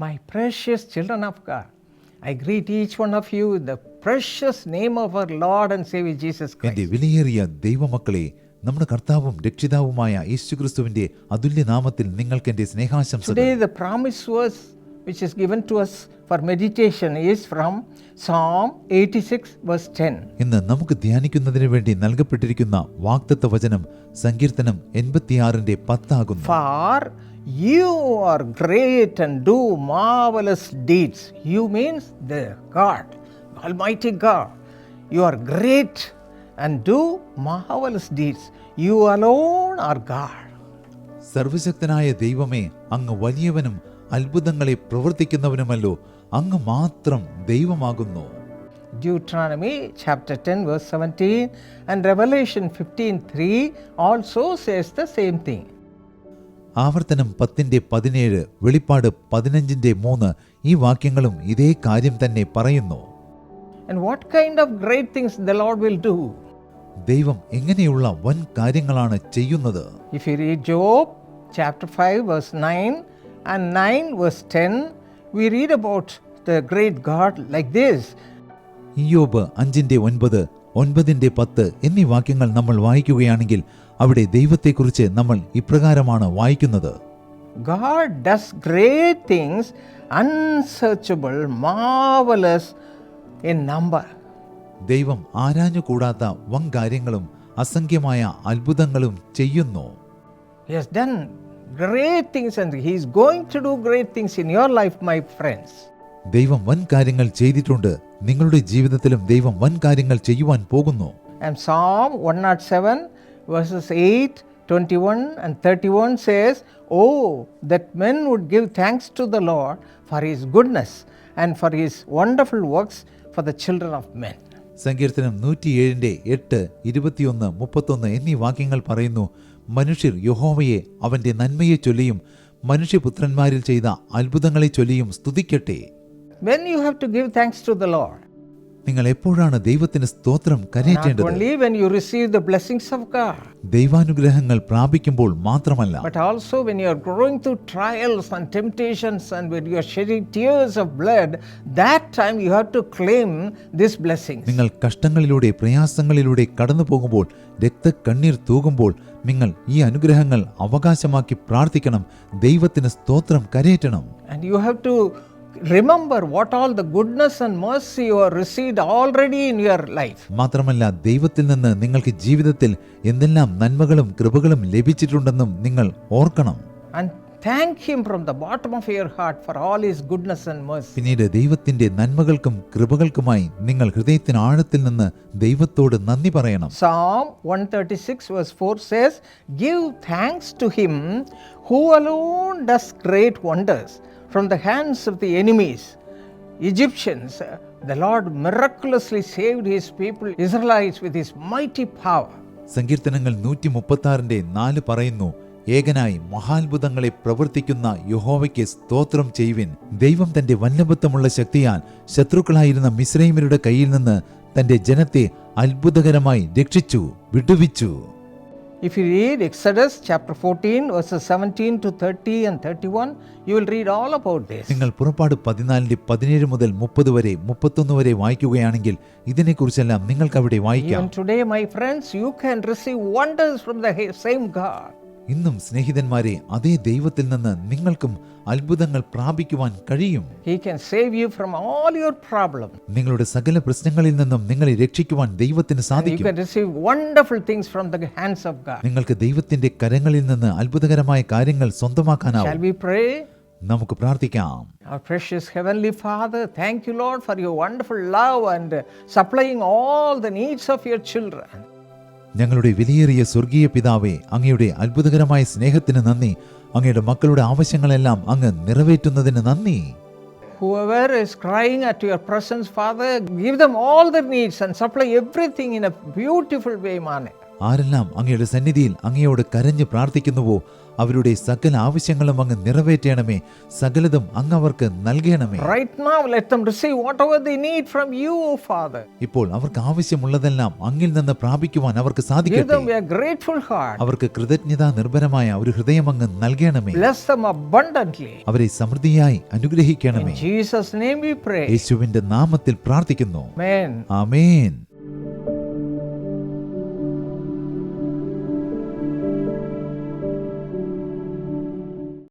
My precious children of God, I greet each one of you in the precious name of our Lord and Savior Jesus Christ. എന്റെ വിലയേറിയ ദൈവമക്കളെ നമ്മുടെ കർത്താവും രക്ഷിതാവുമായ യേശുക്രിസ്തുവിന്റെ അതുല്യ നാമത്തിൽ നിങ്ങൾക്ക് എന്റെ സ്നേഹാശംസകൾ Today, the promise was which is given to us for meditation is from Psalm 86, verse 10. ഇന്ന് നമുക്ക് ധ്യാനിക്കുന്നതിന് വേണ്ടി നൽകപ്പെട്ടിരിക്കുന്ന വാക്തത്വ വചനം സങ്കീർത്തനം എൺപത്തിയാറിന്റെ പത്താകുന്നു For you are great and do marvelous deeds. You means the God, Almighty God. You are great and do marvelous deeds. You alone are God. സർവശക്തനായ ദൈവമേ അങ്ങ് വലിയവനും അത്ഭുതങ്ങളെ പ്രവർത്തിക്കുന്നവനുമല്ലോ അങ്ങ് മാത്രം ദൈവമാകുന്നു Deuteronomy chapter 10, verse 17, and Revelation 15 3 also says the same thing. ആവർത്തനം പത്തിന്റെ പതിനേഴ് വെളിപ്പാട് പതിനഞ്ചിന്റെ മൂന്ന് ഈ വാക്യങ്ങളും ഇതേ കാര്യം തന്നെ പറയുന്നു. ദൈവം എങ്ങനെയുള്ള വൻ കാര്യങ്ങളാണ് ചെയ്യുന്നത്? അഞ്ചിന്റെ ഒൻപത് ഒൻപതിന്റെ പത്ത് എന്നീ വാക്യങ്ങൾ നമ്മൾ വായിക്കുകയാണെങ്കിൽ അവിടെ ദൈവത്തെക്കുറിച്ച് നമ്മൾ ഇപ്രകാരമാണ് വായിക്കുന്നത് God does great things, unsearchable, marvelous in number. ദൈവം ആരാഞ്ഞുകൂടാത്ത വൻ കാര്യങ്ങളും അസംഖ്യമായ അത്ഭുതങ്ങളും ചെയ്യുന്നു He has done great things and He is going to do great things in your life, my friends. ദൈവം വൻ കാര്യങ്ങൾ ചെയ്തിട്ടുണ്ട്. നിങ്ങളുടെ ജീവിതത്തിലും ദൈവം വൻ കാര്യങ്ങൾ ചെയ്യുവാൻ പോകുന്നു. And Psalm 107, verses 8, 21, and 31 says, Oh, that men would give thanks to the Lord for his goodness and for his wonderful works for the children of men. സങ്കീർത്തനം നൂറ്റിയേഴിന്റെ എട്ട് ഇരുപത്തിയൊന്ന് മുപ്പത്തൊന്ന് എന്നീ വാക്യങ്ങൾ പറയുന്നു. മനുഷ്യർ യഹോവയെ അവന്റെ നന്മയെ ചൊല്ലിയും മനുഷ്യപുത്രന്മാരിൽ ചെയ്ത അത്ഭുതങ്ങളെ ചൊല്ലിയും സ്തുതിക്കട്ടെ. When you have to give thanks to the Lord, നിങ്ങൾ എപ്പോഴാണ് ദൈവത്തിന് സ്തോത്രം not കരയേറ്റേണ്ടത് only when you receive the blessings of God, ദൈവാനുഗ്രഹങ്ങൾ പ്രാപിക്കുമ്പോൾ മാത്രമല്ല but also when you are going through trials and temptations and when you are shedding tears of blood, that time you have to claim these blessings. നിങ്ങൾ കഷ്ടങ്ങളിലൂടെ പ്രയാസങ്ങളിലൂടെ കടന്നു പോകുമ്പോൾ രക്തക്കണ്ണീർ തൂകുമ്പോൾ നിങ്ങൾ ഈ അനുഗ്രഹങ്ങൾ അവകാശമാക്കി പ്രാർത്ഥിക്കണം ദൈവത്തിന് സ്തോത്രം കരയേറ്റണം And you have to remember what all the goodness and mercy you have received already in your life. മാത്രമല്ല ദൈവത്തിൽ നിന്ന് നിങ്ങൾക്ക് ജീവിതത്തിൽ എന്തെല്ലാം നന്മകളും കൃപകളും ലഭിച്ചിട്ടുണ്ടെന്നും നിങ്ങൾ ഓർക്കണം And thank Him from the bottom of your heart for all His goodness and mercy. പിന്നീട് ദൈവത്തിന്റെ നന്മകൾക്കും കൃപകൾക്കുമായി നിങ്ങൾ ഹൃദയത്തിന് ആഴത്തിൽ നിന്ന് ദൈവത്തോട് നന്ദി പറയണം Psalm 136, verse 4 says, Give thanks to Him who alone does great wonders from the hands of the enemies. Egyptians, uh, the Lord miraculously saved His people, Israelites, with His mighty power. സങ്കീർത്തനങ്ങൾ നൂറ്റി മുപ്പത്തി നാല് പറയുന്നു ഏകനായി മഹാത്ഭുതങ്ങളെ പ്രവർത്തിക്കുന്ന യഹോവയ്ക്ക് സ്തോത്രം ചെയ്യുവിൻ ദൈവം തന്റെ വല്ലഭത്വമുള്ള ശക്തിയാൽ ശത്രുക്കളായിരുന്ന മിശ്രൈമരുടെ കയ്യിൽ നിന്ന് തന്റെ ജനത്തെ അത്ഭുതകരമായി രക്ഷിച്ചു വിടുവിച്ചു If you read Exodus chapter 14, verses 17 to 30 and 31, you will read all about this. നിങ്ങൾ പുറപ്പാട് പതിനാലിന്റെ പതിനേഴ് മുതൽ മുപ്പത് വരെ മുപ്പത്തൊന്ന് വരെ വായിക്കുകയാണെങ്കിൽ ഇതിനെക്കുറിച്ചെല്ലാം നിങ്ങൾക്ക് അവിടെ വായിക്കാം Even today, my friends, you can receive wonders from the he- same God. ഇന്നും സ്നേഹിതന്മാരെ അതേ ദൈവത്തിൽ നിന്ന് നിങ്ങൾക്കും അത്ഭുതങ്ങൾ പ്രാപിക്കുവാൻ കഴിയും He can save you from all your problems. നിങ്ങളുടെ സകല പ്രശ്നങ്ങളിൽ നിന്നും നിങ്ങളെ രക്ഷിക്കുവാൻ ദൈവത്തിന് You സാധിക്കും can receive wonderful things from the hands of God. നിങ്ങൾക്ക് ദൈവത്തിന്റെ കരങ്ങളിൽ നിന്ന് അത്ഭുതകരമായ കാര്യങ്ങൾ Shall സ്വന്തമാക്കാനാവും we pray? നമുക്ക് പ്രാർത്ഥിക്കാം Our precious Heavenly Father, thank you, Lord, for your wonderful love and uh, supplying all the needs of your children. ഞങ്ങളുടെ വിലയേറിയ സ്വർഗീയ പിതാവെ അങ്ങയുടെ അത്ഭുതകരമായ സ്നേഹത്തിന് നന്ദി അങ്ങയുടെ മക്കളുടെ ആവശ്യങ്ങളെല്ലാം അങ്ങ് നിറവേറ്റുന്നതിന് നന്ദി Whoever is crying at your presence, Father, give them all their needs and supply everything in a beautiful way, Mane. ആരെല്ലാം അങ്ങയുടെ സന്നിധിയിൽ അങ്ങയോട് കരഞ്ഞ് പ്രാർത്ഥിക്കുന്നുവോ അവരുടെ സകല ആവശ്യങ്ങളും അങ്ങ് നിറവേറ്റണമേ സകലതും അങ്ങ് അവർക്ക് നൽകണമേ Right now, let them receive whatever they need from you, Father. ഇപ്പോൾ അവർക്ക് ആവശ്യമുള്ളതെല്ലാം അങ്ങിൽ നിന്ന് പ്രാപിക്കുവാൻ അവർക്ക് Give സാധിക്കട്ടെ them a grateful heart. അവർക്ക് കൃതജ്ഞതാ നിർഭരമായ ഒരു ഹൃദയം അങ്ങ് നൽകണമേ Bless them abundantly. അവരെ സമൃദ്ധിയായി അനുഗ്രഹിക്കണമേ In Jesus' name we pray. യേശുവിന്റെ നാമത്തിൽ പ്രാർത്ഥിക്കുന്നു Amen. ആമേൻ